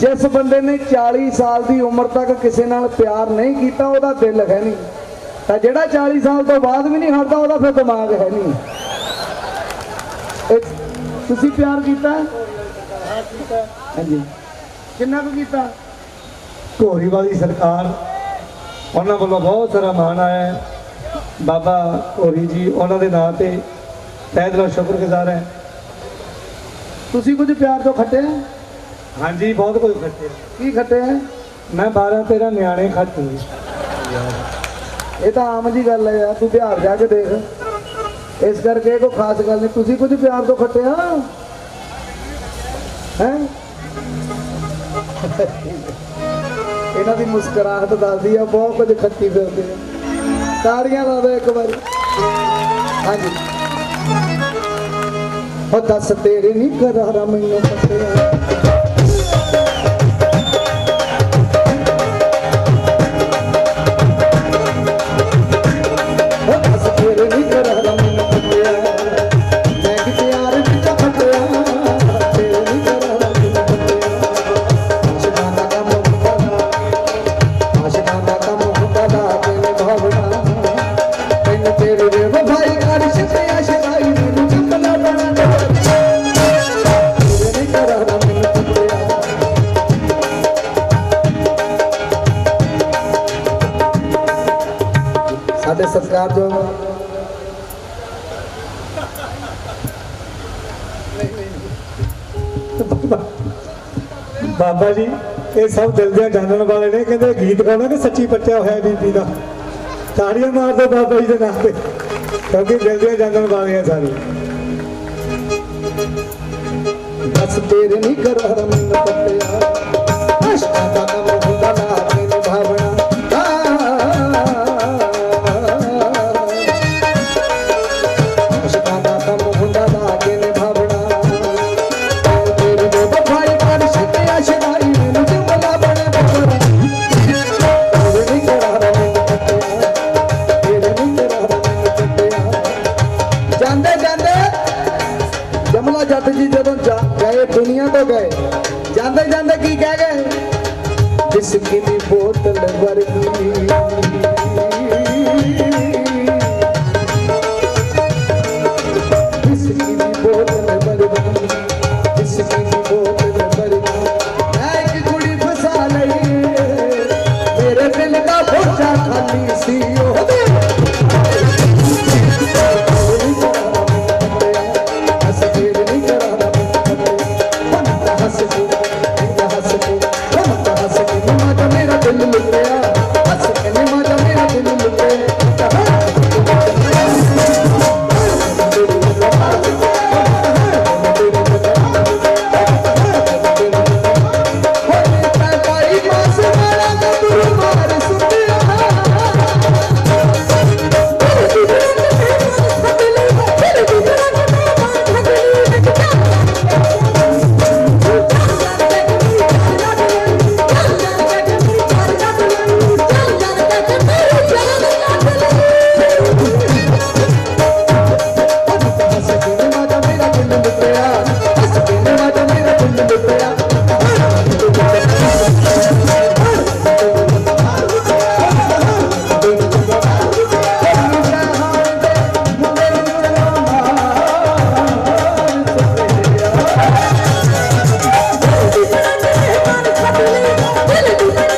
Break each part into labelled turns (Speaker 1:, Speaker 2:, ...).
Speaker 1: ਜਿਸ ਬੰਦੇ ਨੇ 40 ਸਾਲ ਦੀ ਉਮਰ ਤੱਕ ਕਿਸੇ ਨਾਲ ਪਿਆਰ ਨਹੀਂ ਕੀਤਾ ਉਹਦਾ ਦਿਲ ਹੈ ਨਹੀਂ। ਤਾਂ ਜਿਹੜਾ 40 ਸਾਲ ਤੋਂ ਬਾਅਦ ਵੀ ਨਹੀਂ ਹਟਦਾ ਉਹਦਾ ਫਿਰ ਦਿਮਾਗ ਹੈ ਨਹੀਂ। ਤੁਸੀਂ ਪਿਆਰ ਕੀਤਾ? ਹਾਂਜੀ। ਕਿੰਨਾ ਕੁ ਕੀਤਾ?
Speaker 2: ਘੋਰੀ ਵਾਲੀ ਸਰਕਾਰ ਉਹਨਾਂ ਵੱਲੋਂ ਬਹੁਤ ਸਾਰਾ ਮਾਣ ਆਇਆ ਬਾਬਾ ਘੋਰੀ ਜੀ ਉਹਨਾਂ ਦੇ ਨਾਂ ਤੇ ਤਹਿ ਦਿਲੋਂ ਸ਼ੁਕਰਗੁਜ਼ਾਰ ਹੈ।
Speaker 1: ਤੁਸੀਂ ਕੁਝ ਪਿਆਰ ਤੋਂ ਖੱਟਿਆ
Speaker 2: ਹਾਂਜੀ, ਬਹੁਤ ਕੁਝ ਖੱਟਿਆ
Speaker 1: ਕੀ ਖੱਟਿਆ
Speaker 2: ਮੈਂ 12 13 ਨਿਆਣੇ ਖੱਟੂ
Speaker 1: ਇਹ ਤਾਂ ਆਮ ਜੀ ਗੱਲ ਹੈ ਯਾਰ, ਤੂੰ ਬਿਹਾਰ ਜਾ ਕੇ ਦੇਖ। ਇਸ ਕਰਕੇ ਕੋਈ ਖਾਸ ਗੱਲ ਨਹੀਂ, ਤੁਸੀਂ ਕੁਝ ਪਿਆਰ ਤੋਂ ਖੱਟਿਆ ਹੈ? ਇਹਨਾਂ ਦੀ ਮੁਸਕਰਾਹਟ ਦੱਸਦੀ ਆ, ਬਹੁਤ ਕੁਝ ਖੱਟੀ ਫਿਰਦੇ ਆ। ਤਾੜੀਆਂ ਲਾ ਦਿਓ ਇੱਕ ਵਾਰੀ। ਹਾਂਜੀ। ਉਹ ਦੱਸ, ਤੇਰੇ ਨਹੀਂ ਕਰਾਰਾ ਮੈਨੂੰ ਪੱਟਿਆ ਸਾਡੇ ਸਰਕਾਰ ਜੋ
Speaker 2: ਬਾਬਾ ਜੀ ਇਹ ਸਭ ਦਿਲ ਦੇ ਜਾਣਨ ਵਾਲੇ ਨੇ ਕਹਿੰਦੇ ਗੀਤ ਗਾਉਣਾ ਕਿ ਸੱਚੀ ਪੱਟਿਆ ਹੋਇਆ ਬੀਬੀ ਦਾ? ਤਾੜੀਆਂ ਮਾਰ ਦਿਓ ਬਾਬਾ ਜੀ ਦੇ ਨਾਂ ਤੇ ਕਿਉਂਕਿ ਦਿਲ ਦੇ ਜਾਣਨ ਵਾਲੇ ਆ ਸਾਰੇ।
Speaker 1: ਬਸ ਤੇਰੇ ਨਹੀਂ ਕਰਾਰ ਮੈਨੂੰ ਪੱਟਿਆ। ਆਸ਼ਕਾਂ ਦਾ ਤੋਂ ਗਏ। ਜਾਂਦੇ ਜਾਂਦੇ ਕੀ ਕਹਿ ਗਏ? ਬਿਸਕੀ ਦੀ ਬੋਤਲ ਵਰਗੀ। Thank you.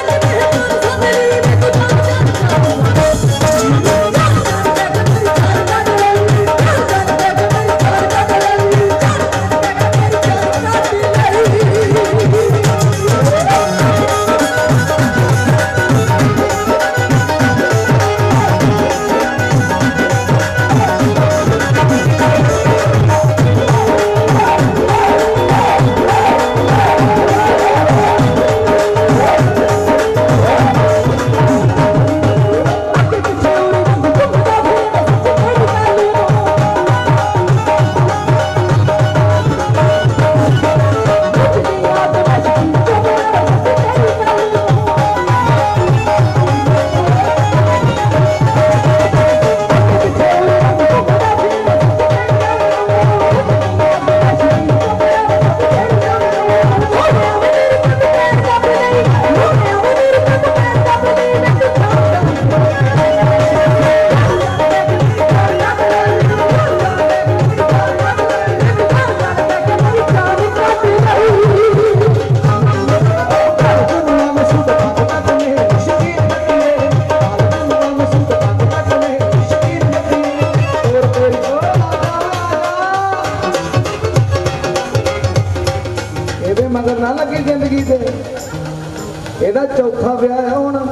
Speaker 1: ਚੌਥਾ ਵਿਆਹ ਹੈ ਹੁਣ।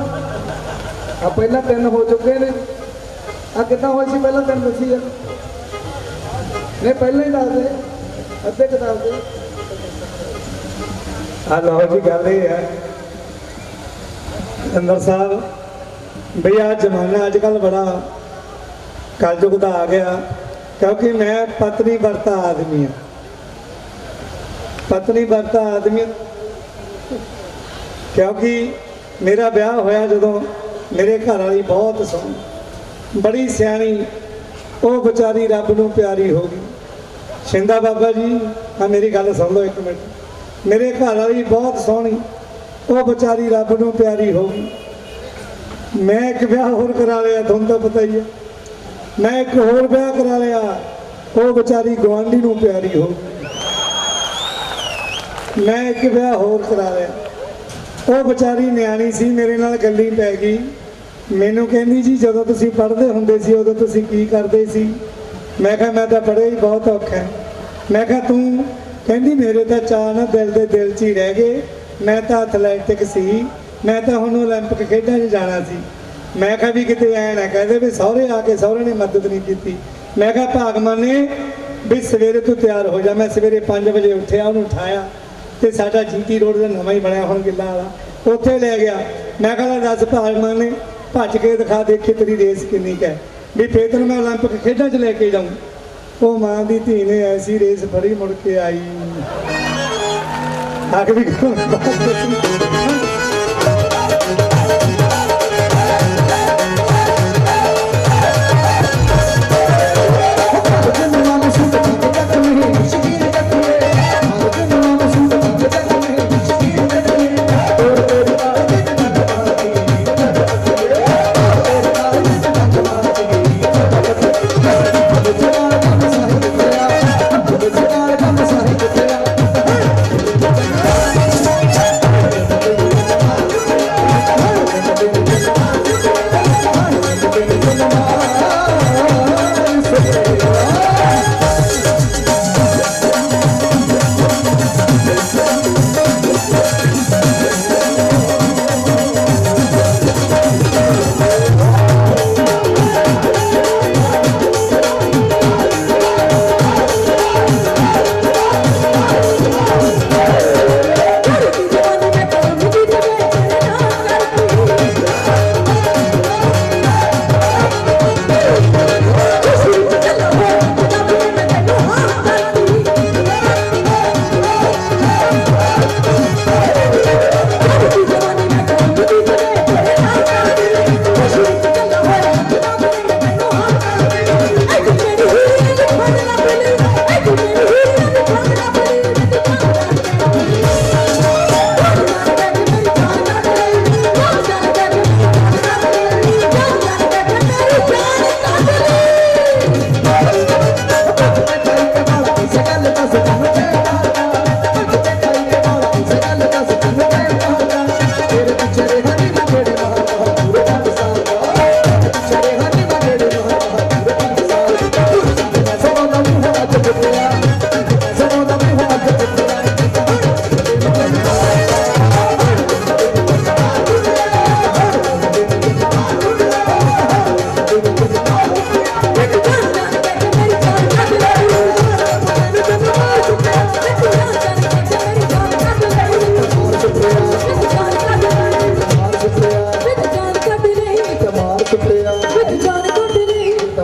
Speaker 1: ਆ ਪਹਿਲਾਂ ਤਿੰਨ ਹੋ ਚੁੱਕੇ ਨੇ। ਆ ਕਿੱਦਾਂ ਹੋਈ ਸੀ? ਪਹਿਲਾਂ ਤਿੰਨ ਦੱਸੀ ਯਾਰ ਨਹੀਂ, ਪਹਿਲਾਂ ਹੀ ਦੱਸ ਦੇ। ਅੱਧੇ ਕਿ ਦੇ।
Speaker 2: ਆ ਲਓ ਜੀ, ਗੱਲ ਇਹ ਹੈ। ਅੰਦਰ ਸਾਹਿਬ, ਬਈ ਆ ਜ਼ਮਾਨਾ ਅੱਜ ਕੱਲ ਬੜਾ ਕਲਯੁਗ ਦਾ ਆ ਗਿਆ। ਕਿਉਂਕਿ ਮੈਂ ਪਤਨੀ ਵਰਤਾ ਆਦਮੀ ਹਾਂ। ਪਤਨੀ ਵਰਤਾ ਆਦਮੀ ਕਿਉਂਕਿ ਮੇਰਾ ਵਿਆਹ ਹੋਇਆ ਜਦੋਂ ਮੇਰੇ ਘਰ ਵਾਲੀ ਬਹੁਤ ਸੋਹਣੀ ਬੜੀ ਸਿਆਣੀ, ਉਹ ਵਿਚਾਰੀ ਰੱਬ ਨੂੰ ਪਿਆਰੀ ਹੋ ਗਈ। ਸ਼ਿੰਦਾ ਬਾਬਾ ਜੀ ਆ ਮੇਰੀ ਗੱਲ ਸੁਣ ਲਓ ਇੱਕ ਮਿੰਟ। ਮੇਰੇ ਘਰ ਵਾਲੀ ਬਹੁਤ ਸੋਹਣੀ, ਉਹ ਵਿਚਾਰੀ ਰੱਬ ਨੂੰ ਪਿਆਰੀ ਹੋ ਗਈ। ਮੈਂ ਇੱਕ ਵਿਆਹ ਹੋਰ ਕਰਾ ਲਿਆ, ਤੁਹਾਨੂੰ ਤਾਂ ਪਤਾ ਹੀ ਹੈ। ਮੈਂ ਇੱਕ ਹੋਰ ਵਿਆਹ ਕਰਾ ਲਿਆ, ਉਹ ਵਿਚਾਰੀ ਗਵਾਂਢੀ ਨੂੰ ਪਿਆਰੀ ਹੋ ਗਈ। ਮੈਂ ਇੱਕ ਵਿਆਹ ਹੋਰ ਕਰਾ ਲਿਆ। ਉਹ ਵਿਚਾਰੀ ਨਿਆਣੀ ਸੀ ਮੇਰੇ ਨਾਲ ਗੱਲੀ ਪੈ ਗਈ ਮੈਨੂੰ ਕਹਿੰਦੀ ਜੀ ਜਦੋਂ ਤੁਸੀਂ ਪੜ੍ਹਦੇ ਹੁੰਦੇ ਸੀ ਉਦੋਂ ਤੁਸੀਂ ਕੀ ਕਰਦੇ ਸੀ ਮੈਂ ਕਿਹਾ ਮੈਂ ਤਾਂ ਪੜ੍ਹਿਆ ਹੀ ਬਹੁਤ ਔਖਾ ਹੈ। ਮੈਂ ਕਿਹਾ ਤੂੰ ਕਹਿੰਦੀ ਮੇਰੇ ਤਾਂ ਚਾਅ ਨਾ ਦਿਲ ਦੇ ਦਿਲ 'ਚ ਹੀ ਰਹਿ ਗਏ ਮੈਂ ਤਾਂ ਐਥਲੈਟਿਕ ਸੀ ਮੈਂ ਤਾਂ ਹੁਣ 올림픽 ਖੇਡਾਂ 'ਚ ਜਾਣਾ ਸੀ ਮੈਂ ਕਿਹਾ ਵੀ ਕਿਤੇ ਐ ਨਾ ਕਹਦੇ ਵੀ ਸਹੁਰੇ ਆ ਕੇ ਸਹੁਰੇ ਨੇ ਮਦਦ ਨਹੀਂ ਕੀਤੀ ਮੈਂ ਕਿਹਾ ਭਾਗਮਾਨ ਨੇ ਵੀ ਸਵੇਰੇ ਤੂੰ ਤਿਆਰ ਹੋ ਜਾ ਮੈਂ ਸਵੇਰੇ 5 ਵਜੇ ਉੱਠਿਆ ਉਹਨੂੰ ਉਠਾਇਆ ਤੇ ਸਾਡਾ ਜੀਟੀ ਰੋਡ ਦਾ ਨਵਾਂ ਹੀ ਬਣਿਆ ਹੁਣ ਗਿੱਲਾ ਵਾਲਾ ਉੱਥੇ ਲੈ ਗਿਆ ਮੈਂ ਕਿਹਾ ਲੈ ਦੱਸ ਭਾਗਮਾਨ ਨੇ ਭੱਜ ਕੇ ਦਿਖਾ ਦੇਖੀ ਤੇਰੀ ਰੇਸ ਕਿੰਨੀ ਕੁ ਹੈ ਵੀ ਫੇਰ ਤੈਨੂੰ ਮੈਂ 올림픽 ਖੇਡਾਂ 'ਚ ਲੈ ਕੇ ਜਾਊਂ ਉਹ ਮਾਂ ਦੀ ਧੀ ਨੇ ਐਸੀ ਰੇਸ ਫੜੀ ਮੁੜ ਕੇ ਆਈ ਆ ਕੇ ਵੀ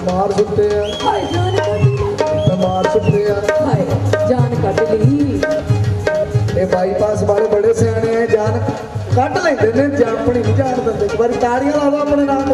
Speaker 1: ਤਮਾਰ ਸੁੱਟਿਆ ਤਮਾਰ ਸੁੱਟਿਆ ਇਹ ਬਾਈਪਾਸ ਵਾਲੇ ਬੜੇ ਸਿਆਣੇ ਆ ਜਾਨ ਕੱਢ ਲੈਂਦੇ ਨੇ ਜਾਪਣੀ ਨਹੀਂ ਜਾਣ ਦਿੰਦੇ। ਇੱਕ ਵਾਰੀ ਤਾੜੀਆਂ ਲਾ ਦੋ ਆਪਣੇ ਨਾਲ।